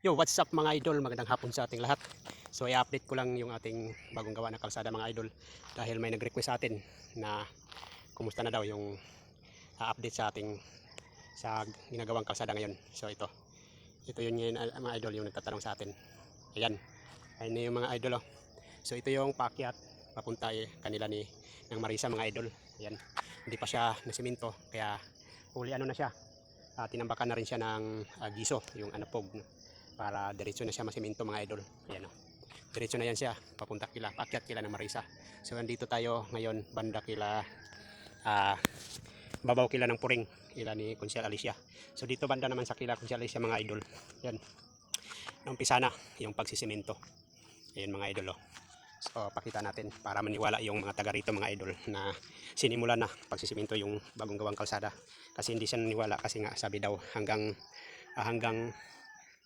Yo, what's up mga idol? Magandang hapon sa ating lahat. So i-update ko lang yung ating bagong gawa na kalsada mga idol dahil may nag-request sa atin na kumusta na daw yung uh, update sa ating sa ginagawang kalsada ngayon. So ito. Ito yun ngayon uh, mga idol yung nagtatanong sa atin. Ayan. Ayan yung mga idol oh. So ito yung pakyat papunta eh, kanila ni ng Marisa mga idol. Ayan. Hindi pa siya nasiminto kaya huli ano na siya. Uh, tinambakan na rin siya ng uh, giso, yung anapog para diretso na siya masiminto mga idol. Ayan o. Diretso na yan siya, papunta kila, pakyat kila ng Marisa. So nandito tayo ngayon, banda kila, ah, babaw kila ng puring, kila ni Consial Alicia. So dito banda naman sa kila Consial Alicia mga idol. Yan. Naumpisa na yung pagsisiminto. Ayan mga idol o. So pakita natin para maniwala yung mga taga rito mga idol na sinimula na pagsisiminto yung bagong gawang kalsada. Kasi hindi siya naniwala kasi nga sabi daw hanggang ah, hanggang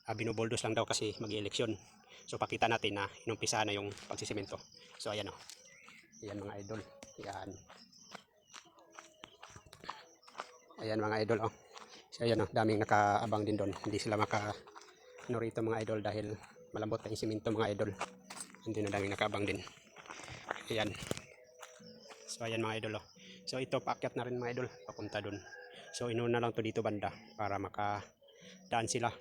uh, binuboldos lang daw kasi mag-eleksyon. So pakita natin na inumpisa na yung pagsisimento. So ayan o. Ayan mga idol. Ayan. Ayan mga idol o. So ayan o. Daming nakaabang din doon. Hindi sila maka ano mga idol dahil malambot na yung simento mga idol. Hindi na daming nakaabang din. Ayan. So ayan mga idol o. So ito paakyat na rin mga idol. Papunta doon. So inuna lang to dito banda para makadaan sila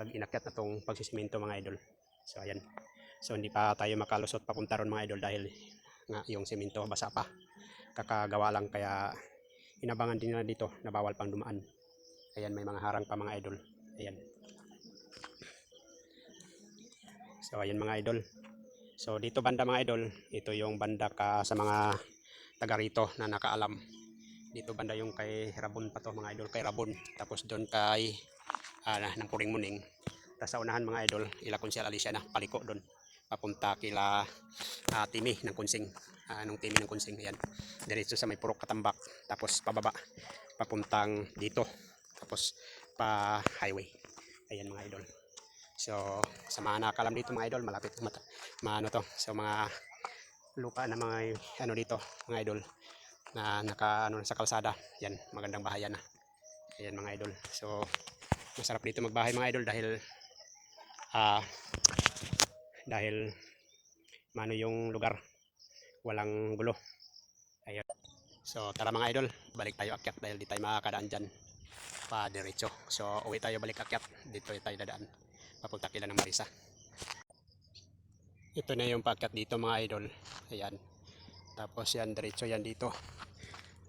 pag inakyat na tong pagsisimento mga idol. So ayan. So hindi pa tayo makalusot papunta ron mga idol dahil nga yung simento basa pa. Kakagawa lang kaya inabangan din nila dito na bawal pang dumaan. Ayan may mga harang pa mga idol. Ayan. So ayan mga idol. So dito banda mga idol, ito yung banda ka sa mga taga rito na nakaalam. Dito banda yung kay Rabon pa to mga idol, kay Rabon. Tapos doon kay ah, ng Puring Muning. Tapos sa unahan mga idol, ila Konsyal Alicia na paliko doon. Papunta kila ah, Timi ng Kunsing. Ah, nung Timi ng Kunsing. Ayan. Diretso sa may purok katambak. Tapos pababa. Papuntang dito. Tapos pa highway. Ayan mga idol. So, sa mga nakalam dito mga idol, malapit mata, maano to. So, mga lupa na mga ano dito, mga idol na naka ano sa kalsada. Yan, magandang bahayan na. Ayan mga idol. So, masarap dito magbahay mga idol dahil ah dahil mano yung lugar. Walang gulo. Ayun so tara mga idol balik tayo akyat dahil di tayo makakadaan dyan. Pa diretso. So uwi tayo balik akyat. Dito tayo dadaan. Papunta kila ng Marisa. Ito na yung paakyat dito mga idol. Ayan. Tapos yan diretso yan dito.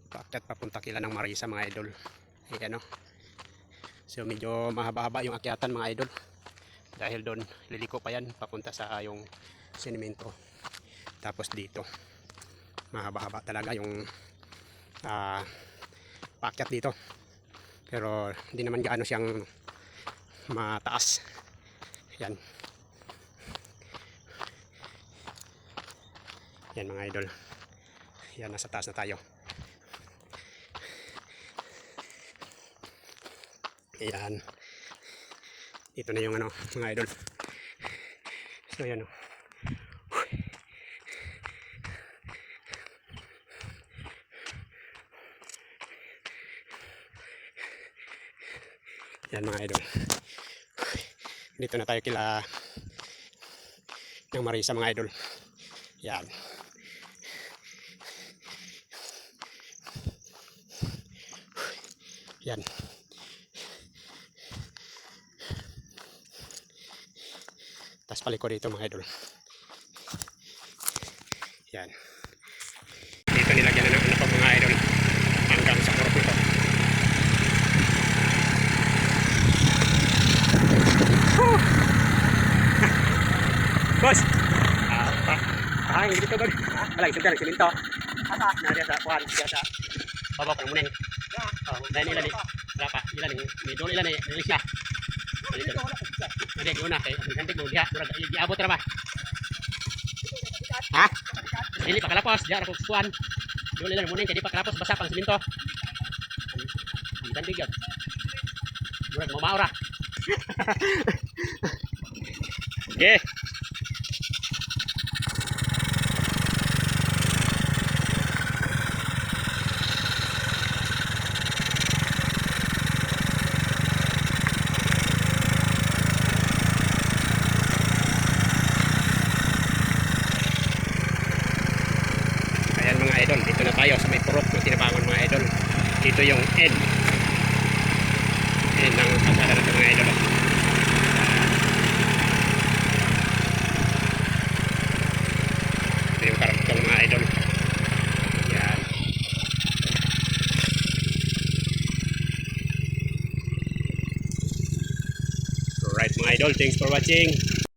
Paakyat papunta kila ng Marisa mga idol. Ayan o So medyo mahaba-haba yung akyatan mga idol. Dahil doon liliko pa yan papunta sa yung sinimento. Tapos dito mahaba-haba talaga yung uh, paakyat dito. Pero hindi naman gaano siyang mataas. Yan. Yan mga idol. Yan nasa taas na tayo. Ayan. Ito na yung ano, mga idol. So, ayan o. Yan mga idol. Dito na tayo kila ng Marisa mga idol. Yan. Yan. Tapos paliko dito mga idol. Yan. Dito nilagyan na ng ano mga idol. Hanggang sa kurap ito. Woo! Boss! Ah, pa. Ah, dito. Wala, isip ka ng siminto. Apa? Nariya sa kuhan. Kaya sa baba ko muning. Oh, dahil nila ni. Wala pa. Nila ni. May doon nila ni. Nila siya. Dito. Hindi, una kay nanti mo diha murag giabot ra ba? Ha? Dili pa kalapos, diha ra ko kuan. Dili lang muning kay di pa kalapos basa pang siminto. Ang tandig yun. Murag mo maura. Okay. tayo sa may purok ng tinabangon mga idol. Dito yung end. End ng kalsada na ito mga idol. Ito yung karagtong mga idol. Yan. Alright mga idol, thanks for watching.